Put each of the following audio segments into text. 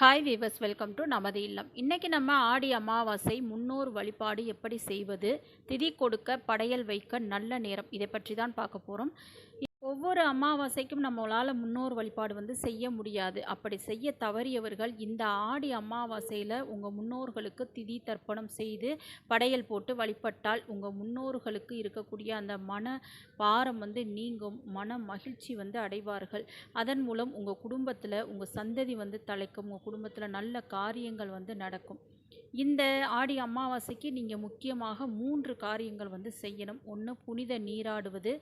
Hi viewers welcome to நமது இல்லம். இன்றைக்கி நம்ம ஆடி அமாவாசை முன்னோர் வழிபாடு எப்படி செய்வது திதி கொடுக்க படையல் வைக்க நல்ல நேரம் இதை பற்றி தான் பார்க்க போகிறோம் ஒவ்வொரு அமாவாசைக்கும் நம்மளால் முன்னோர் வழிபாடு வந்து செய்ய முடியாது. அப்படி செய்ய தவறியவர்கள் இந்த ஆடி அமாவாசையில் உங்கள் முன்னோர்களுக்கு திதி தர்ப்பணம் செய்து படையல் போட்டு வழிபட்டால் உங்கள் முன்னோர்களுக்கு இருக்கக்கூடிய அந்த மன பாரம் வந்து நீங்கும் மன மகிழ்ச்சி வந்து அடைவார்கள். அதன் மூலம் உங்கள் குடும்பத்தில் உங்கள் சந்ததி வந்து தலைக்கும் உங்கள் குடும்பத்தில் நல்ல காரியங்கள் வந்து நடக்கும். இந்த ஆடி அமாவாசைக்கு நீங்கள் முக்கியமாக மூன்று காரியங்கள் வந்து செய்யணும். ஒன்று புனித நீராடுவது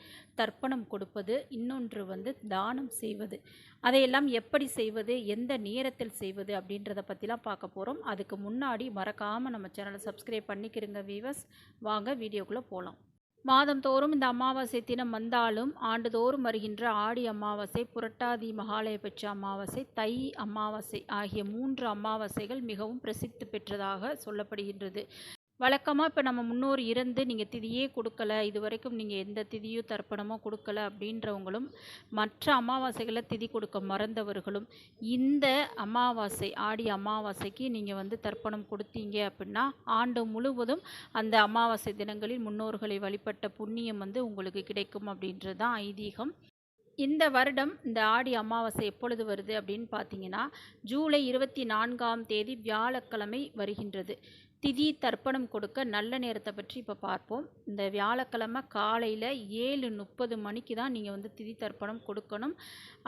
தர்ப்பணம் கொடுப்பது இன்னொன்று வந்து தானம் செய்வது. அதையெல்லாம் எப்படி செய்வது எந்த நேரத்தில் செய்வது அப்படின்றத பற்றிலாம் பார்க்க போகிறோம் அதுக்கு முன்னாடி மறக்காமல் நம்ம சேனலை சப்ஸ்கிரைப் பண்ணிக்கிறங்க வீவர்ஸ் வாங்க வீடியோக்குள்ளே போகலாம் மாதந்தோறும் இந்த அமாவாசை தினம் வந்தாலும் ஆண்டுதோறும் வருகின்ற ஆடி அமாவாசை புரட்டாதி மகாலயபட்ச அமாவாசை தை அமாவாசை ஆகிய மூன்று அமாவாசைகள் மிகவும் பிரசித்தி பெற்றதாக சொல்லப்படுகின்றது. வழக்கமாக இப்போ நம்ம முன்னோர் இருந்து நீங்கள் திதியே கொடுக்கல இது வரைக்கும் நீங்கள் எந்த திதியோ தர்ப்பணமோ கொடுக்கல அப்படின்றவங்களும் மற்ற அமாவாசைகளை திதி கொடுக்க மறந்தவர்களும் இந்த அமாவாசை ஆடி அமாவாசைக்கு நீங்கள் வந்து தர்ப்பணம் கொடுத்தீங்க அப்படின்னா ஆண்டு முழுவதும் அந்த அமாவாசை தினங்களில் முன்னோர்களை வழிபட்ட புண்ணியம் வந்து உங்களுக்கு கிடைக்கும் அப்படின்றது தான் ஐதீகம். இந்த வருடம் இந்த ஆடி அமாவாசை எப்பொழுது வருது அப்படின்னு பார்த்தீங்கன்னா ஜூலை இருபத்தி நான்காம் தேதி வியாழக்கிழமை வருகின்றது. திதி தர்ப்பணம் கொடுக்க நல்ல நேரத்தை பற்றி இப்போ பார்ப்போம். இந்த வியாழக்கிழமை காலையில் ஏழு முப்பது மணிக்கு தான் நீங்கள் வந்து திதி தர்ப்பணம் கொடுக்கணும்.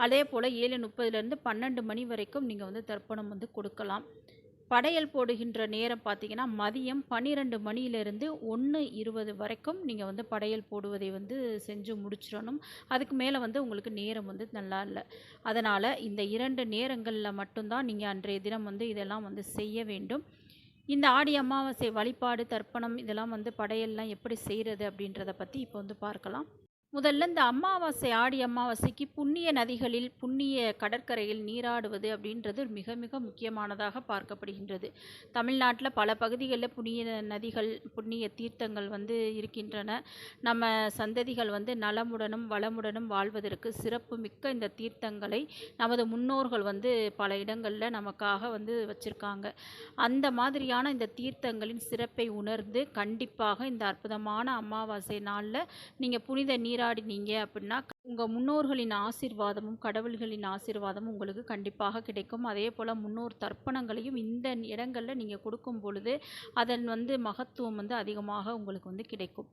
அதே போல் ஏழு முப்பதுலேருந்து பன்னெண்டு மணி வரைக்கும் நீங்கள் வந்து தர்ப்பணம் வந்து கொடுக்கலாம். படையல் போடுகின்ற நேரம் பார்த்தீங்கன்னா மதியம் பன்னிரெண்டு மணியிலிருந்து ஒன்று இருபது வரைக்கும் நீங்கள் வந்து படையல் போடுவதை வந்து செஞ்சு முடிச்சிடணும். அதுக்கு மேலே வந்து உங்களுக்கு நேரம் வந்து நல்லா இல்லை. அதனால் இந்த இரண்டு நேரங்களில் மட்டும்தான் நீங்கள் அன்றைய தினம் வந்து இதெல்லாம் வந்து செய்ய வேண்டும். இந்த ஆடி அமாவாசை வழிபாடு தர்ப்பணம் இதெல்லாம் வந்து படையல்லாம் எப்படி செய்கிறது அப்படின்றத பற்றி இப்போ வந்து பார்க்கலாம். முதல்ல இந்த அமாவாசை ஆடி அமாவாசைக்கு புண்ணிய நதிகளில் புண்ணிய கடற்கரையில் நீராடுவது அப்படின்றது மிக மிக முக்கியமானதாக பார்க்கப்படுகின்றது. தமிழ்நாட்டில் பல பகுதிகளில் புண்ணிய நதிகள் புண்ணிய தீர்த்தங்கள் வந்து இருக்கின்றன. நம்ம சந்ததிகள் வந்து நலமுடனும் வளமுடனும் வாழ்வதற்கு சிறப்பு மிக்க இந்த தீர்த்தங்களை நமது முன்னோர்கள் வந்து பல இடங்களில் நமக்காக வந்து வச்சுருக்காங்க. அந்த மாதிரியான இந்த தீர்த்தங்களின் சிறப்பை உணர்ந்து கண்டிப்பாக இந்த அற்புதமான அமாவாசை நாளில் நீங்கள் புனித நீர் நீராடினீங்க அப்படின்னா உங்கள் முன்னோர்களின் ஆசிர்வாதமும் கடவுள்களின் ஆசிர்வாதமும் உங்களுக்கு கண்டிப்பாக கிடைக்கும். அதே போல் முன்னோர் தர்ப்பணங்களையும் இந்த இடங்களில் நீங்கள் கொடுக்கும் பொழுது அதன் வந்து மகத்துவம் வந்து அதிகமாக உங்களுக்கு வந்து கிடைக்கும்.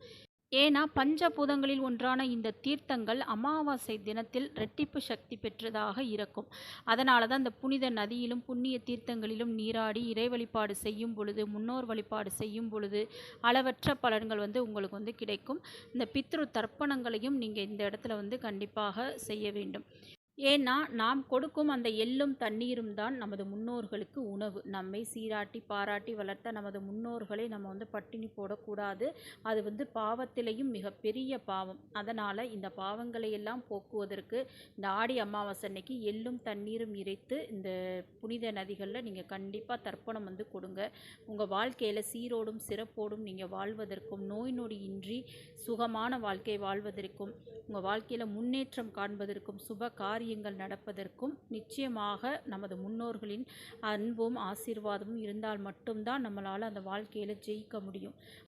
ஏன்னா பஞ்சபூதங்களில் ஒன்றான இந்த தீர்த்தங்கள் அமாவாசை தினத்தில் ரெட்டிப்பு சக்தி பெற்றதாக இருக்கும். அதனால தான் இந்த புனித நதியிலும் புண்ணிய தீர்த்தங்களிலும் நீராடி இறை வழிபாடு செய்யும் பொழுது முன்னோர் வழிபாடு செய்யும் பொழுது அளவற்ற பலன்கள் வந்து உங்களுக்கு வந்து கிடைக்கும். இந்த பித்ரு தர்ப்பணங்களையும் நீங்கள் இந்த இடத்துல வந்து கண்டிப்பாக செய்ய வேண்டும். ஏன்னா நாம் கொடுக்கும் அந்த எள்ளும் தண்ணீரும் தான் நமது முன்னோர்களுக்கு உணவு. நம்மை சீராட்டி பாராட்டி வளர்த்த நமது முன்னோர்களை நம்ம வந்து பட்டினி போடக்கூடாது. அது வந்து பாவத்திலையும் மிகப்பெரிய பாவம். அதனால் இந்த பாவங்களை எல்லாம் போக்குவதற்கு இந்த ஆடி அமாவாசை அன்னைக்கு எள்ளும் தண்ணீரும் இறைத்து இந்த புனித நதிகளில் நீங்கள் கண்டிப்பாக தர்ப்பணம் வந்து கொடுங்க. உங்கள் வாழ்க்கையில் சீரோடும் சிறப்போடும் நீங்கள் வாழ்வதற்கும் நோய் நொடியின்றி சுகமான வாழ்க்கை வாழ்வதற்கும் உங்கள் வாழ்க்கையில் முன்னேற்றம் காண்பதற்கும் சுப காரியங்கள் நடப்பதற்கும் நிச்சயமாக நமது முன்னோர்களின் அன்பும் ஆசீர்வாதமும் இருந்தால் மட்டும்தான் நம்மளால் அந்த வாழ்க்கையில் ஜெயிக்க முடியும்.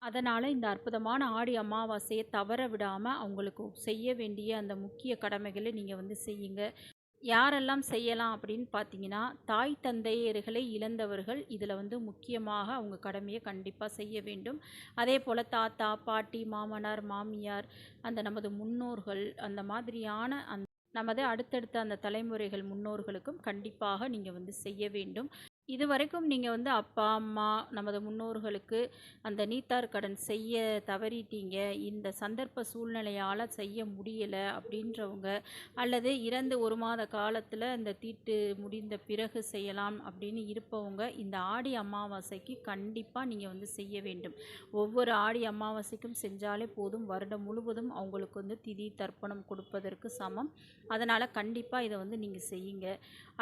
அதனால் இந்த அற்புதமான ஆடி அமாவாசையை தவற விடாமல் அவங்களுக்கு செய்ய வேண்டிய அந்த முக்கிய கடமைகளை நீங்கள் வந்து செய்யுங்க. யாரெல்லாம் செய்யலாம் அப்படின்னு பார்த்தீங்கன்னா தாய் தந்தையர்களை இழந்தவர்கள் இதில் வந்து முக்கியமாக அவங்க கடமையை கண்டிப்பாக செய்ய வேண்டும். அதே போல் தாத்தா பாட்டி மாமனார் மாமியார் அந்த நமது முன்னோர்கள் அந்த மாதிரியான அந்த நமது அடுத்தடுத்த அந்த தலைமுறைகள் முன்னோர்களுக்கும் கண்டிப்பாக நீங்கள் வந்து செய்ய வேண்டும். இது வரைக்கும் நீங்கள் வந்து அப்பா அம்மா நமது முன்னோர்களுக்கு அந்த நீத்தார் கடன் செய்ய தவறிட்டீங்க. இந்த சந்தர்ப்ப சூழ்நிலையால் செய்ய முடியலை அப்படின்றவங்க அல்லது இறந்து ஒரு மாத காலத்தில் இந்த தீட்டு முடிந்த பிறகு செய்யலாம் அப்படின்னு இருப்பவங்க இந்த ஆடி அமாவாசைக்கு கண்டிப்பாக நீங்கள் வந்து செய்ய வேண்டும். ஒவ்வொரு ஆடி அமாவாசைக்கும் செஞ்சாலே போதும். வருடம் முழுவதும் அவங்களுக்கு வந்து திதி தர்ப்பணம் கொடுப்பதற்கு சமம். அதனால் கண்டிப்பாக இதை வந்து நீங்கள் செய்யுங்க.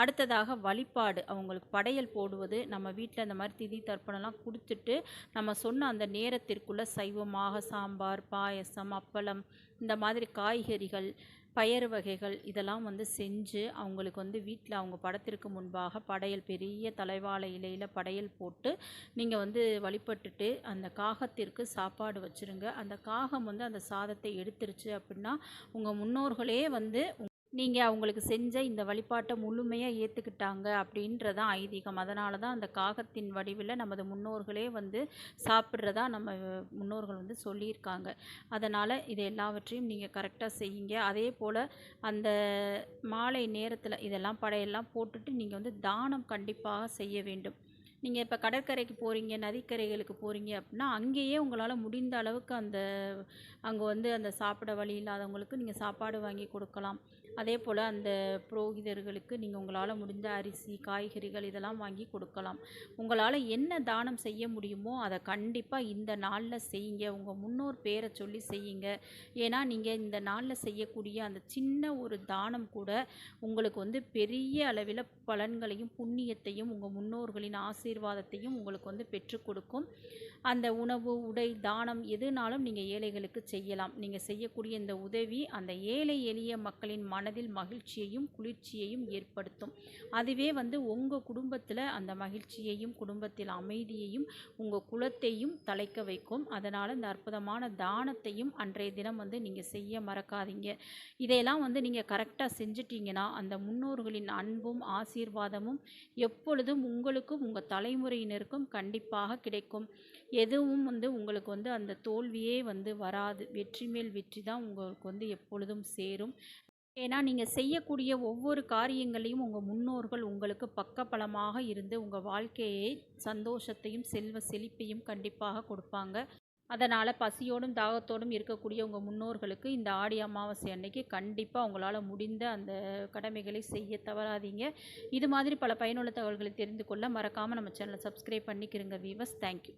அடுத்ததாக வழிபாடு. அவங்களுக்கு படையல் போடுவது நம்ம வீட்டில் இந்த மாதிரி திதி தர்ப்பணம்லாம் கொடுத்துட்டு நம்ம சொன்ன அந்த நேரத்திற்குள்ளே சைவமாக சாம்பார் பாயசம் அப்பளம் இந்த மாதிரி காய்கறிகள் பயறு வகைகள் இதெல்லாம் வந்து செஞ்சு அவங்களுக்கு வந்து வீட்டில் அவங்க படத்திற்கு முன்பாக படையல் பெரிய தலைவாழை இலையில் படையல் போட்டு நீங்கள் வந்து வழிபட்டுட்டு அந்த காகத்திற்கு சாப்பாடு வச்சுருங்க. அந்த காகம் வந்து அந்த சாதத்தை எடுத்துருச்சு அப்படின்னா உங்கள் முன்னோர்களே வந்து நீங்கள் அவங்களுக்கு செஞ்ச இந்த வழிபாட்டை முழுமையாக ஏற்றுக்கிட்டாங்க அப்படின்றதான் ஐதீகம். அதனால தான் அந்த காகத்தின் வடிவில் நமது முன்னோர்களே வந்து சாப்பிட்றதா நம்ம முன்னோர்கள் வந்து சொல்லியிருக்காங்க. அதனால் இது எல்லாவற்றையும் நீங்கள் கரெக்டாக செய்யுங்க. அதே போல் அந்த மாலை நேரத்தில் இதெல்லாம் படையெல்லாம் போட்டுட்டு நீங்கள் வந்து தானம் கண்டிப்பாக செய்ய வேண்டும். நீங்கள் இப்போ கடற்கரைக்கு போகிறீங்க நதிக்கரைகளுக்கு போகிறீங்க அப்படின்னா அங்கேயே உங்களால் முடிந்த அளவுக்கு அந்த அங்கே வந்து அந்த சாப்பிட வழி இல்லாதவங்களுக்கு நீங்கள் சாப்பாடு வாங்கி கொடுக்கலாம். அதே போல் அந்த புரோகிதர்களுக்கு நீங்கள் உங்களால் முடிஞ்ச அரிசி காய்கறிகள் இதெல்லாம் வாங்கி கொடுக்கலாம். உங்களால் என்ன தானம் செய்ய முடியுமோ அதை கண்டிப்பாக இந்த நாளில் செய்யுங்க. உங்கள் முன்னோர் பேரை சொல்லி செய்யுங்க. ஏன்னா நீங்கள் இந்த நாளில் செய்யக்கூடிய அந்த சின்ன ஒரு தானம் கூட உங்களுக்கு வந்து பெரிய அளவில் பலன்களையும் புண்ணியத்தையும் உங்கள் முன்னோர்களின் ஆசீர்வாதத்தையும் உங்களுக்கு வந்து பெற்றுக் கொடுக்கும். அந்த உணவு உடை தானம் எதுனாலும் நீங்கள் ஏழைகளுக்கு செய்யலாம். நீங்கள் செய்யக்கூடிய இந்த உதவி அந்த ஏழை எளிய மக்களின் மனதில் மகிழ்ச்சியையும் குளிர்ச்சியையும் ஏற்படுத்தும். அதுவே வந்து உங்கள் குடும்பத்தில் அந்த மகிழ்ச்சியையும் குடும்பத்தில் அமைதியையும் உங்கள் குலத்தையும் தலைக்க வைக்கும். அதனால் இந்த அற்புதமான தானத்தையும் அன்றைய தினம் வந்து நீங்கள் செய்ய மறக்காதீங்க. இதையெல்லாம் வந்து நீங்கள் கரெக்டாக செஞ்சிட்டிங்கன்னா அந்த முன்னோர்களின் அன்பும் ஆசீர்வாதமும் எப்பொழுதும் உங்களுக்கும் உங்கள் தலைமுறையினருக்கும் கண்டிப்பாக கிடைக்கும். எதுவும் வந்து உங்களுக்கு வந்து அந்த தோல்வியே வந்து வராது. வெற்றி மேல் வெற்றி தான் உங்களுக்கு வந்து எப்பொழுதும் சேரும். ஏன்னா நீங்கள் செய்யக்கூடிய ஒவ்வொரு காரியங்களையும் உங்கள் முன்னோர்கள் உங்களுக்கு பக்கபலமாக இருந்து உங்கள் வாழ்க்கையை சந்தோஷத்தையும் செல்வ செழிப்பையும் கண்டிப்பாக கொடுப்பாங்க. அதனால் பசியோடும் தாகத்தோடும் இருக்கக்கூடிய உங்கள் முன்னோர்களுக்கு இந்த ஆடி அமாவாசை அன்னைக்கு கண்டிப்பாக உங்களால் முடிந்த அந்த கடமைகளை செய்ய தவறாதீங்க. இது மாதிரி பல பயனுள்ள தகவல்களை தெரிந்து கொள்ள மறக்காமல் நம்ம சேனலை சப்ஸ்கிரைப் பண்ணிக்கிறங்க வீவர்ஸ் தேங்க்யூ